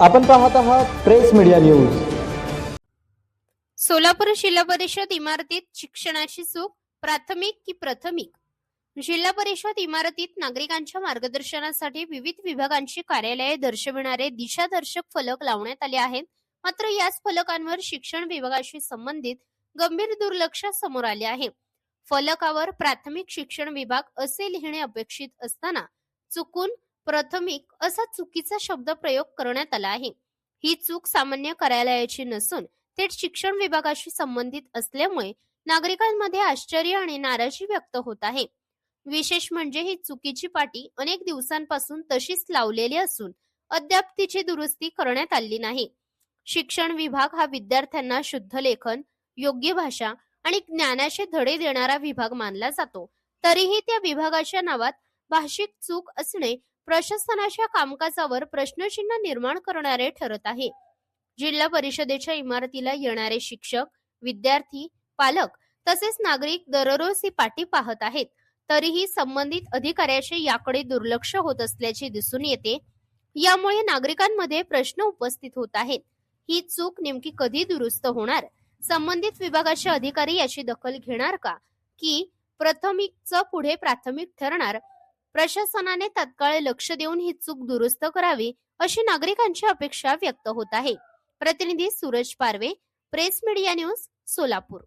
आपण पाहत आहात प्रेस मीडिया न्यूज. सोलापूर जिल्हा परिषद इमारतीत शिक्षणाची चूक प्राथमिक की प्रथमिक? जिल्हा परिषद इमारतीत नागरिकांच्या मार्गदर्शनासाठी विविध विभागांची कार्यालये दर्शविणारे दिशादर्शक फलक लावण्यात आले आहेत. मात्र याच फलकांवर शिक्षण विभागाशी संबंधित गंभीर दुर्लक्ष समोर आले आहे. फलकावर प्राथमिक शिक्षण विभाग असे लिहिणे अपेक्षित असताना चुकून प्रथमिक असा चुकीचा शब्द प्रयोग करण्यात आला आहे. ही चूक सामान्य कार्यालयाची नसून थेट शिक्षण विभागाशी संबंधित असल्यामुळे नागरिकांमध्ये आश्चर्य आणि नाराजी व्यक्त होत आहे. विशेष म्हणजे ही चुकीची पाटी अनेक दिवसांपासून तशीच लावलेली असून अद्याप तिची दुरुस्ती करण्यात आली नाही. शिक्षण विभाग हा विद्यार्थ्यांना शुद्ध लेखन योग्य भाषा आणि ज्ञानाचे धडे देणारा विभाग मानला जातो. तरीही त्या विभागाच्या नावात भाषिक चूक असणे प्रशासनाच्या कामकाजावर प्रश्नचिन्ह निर्माण करणारे ठरत आहे. जिल्हा परिषदेच्या इमारतीला येणारे शिक्षक विद्यार्थी पालक तसेच नागरिक दररोज ही पाठी पाहत आहेत. तरीही संबंधित अधिकाऱ्याचे याकडे दुर्लक्ष होत असल्याचे दिसून येते. यामुळे नागरिकांमध्ये प्रश्न उपस्थित होत आहेत. ही चूक नेमकी कधी दुरुस्त होणार? संबंधित विभागाचे अधिकारी याची दखल घेणार का? की प्रथमिकचं पुढे प्राथमिक ठरणार? प्रशासनाने तत्काळ लक्ष देऊन ही चूक दुरुस्त करावी अशी नागरिकांची अपेक्षा व्यक्त होत आहे. प्रतिनिधी Suraj Parve press media news Solapur.